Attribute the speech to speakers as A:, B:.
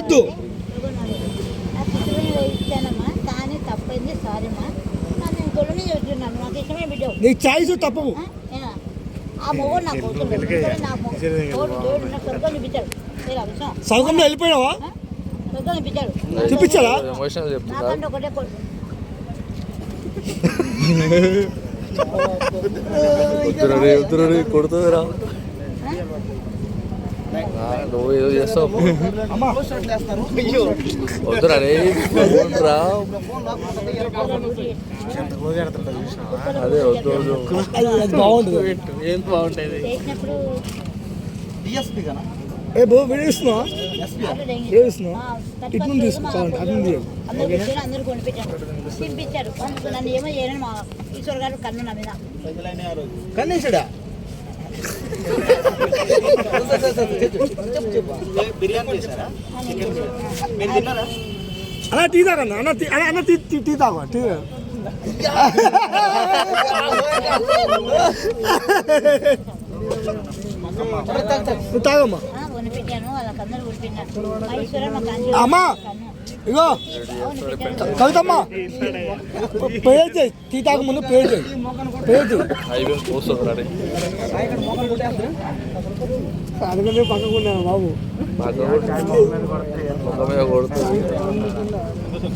A: వద్దు. నీ చాయిస్ తప్పవు. సౌకంలో వెళ్ళిపోయావా
B: కొడుకు
C: ఉత్తరుడి ఉత్తరుడి కొడుతుందిరా. నువ్వు ఏదో చేస్తావు వద్దురా అదే వద్దు
A: బాగుంటుంది
C: ఏం బాగుంటుంది?
A: ఏ ఇటు నుండి తీసుకో కావాలంటే అటు నుండి
B: అందరూ కూర్చొని నన్ను ఏమో చేయను మా ఈశ్వర్ గారు కన్ను నా మీద
A: అన్న టీ తాగన్న అన్న టీ అన్న టీ టీ టీ తాగు టీ తాగమ్మా. అమ్మా. ఇగో కవితమ్మ పేరు చేయి తాగ ముందు పేరు చేయి పేరు చేయి అందుకనే బాబు.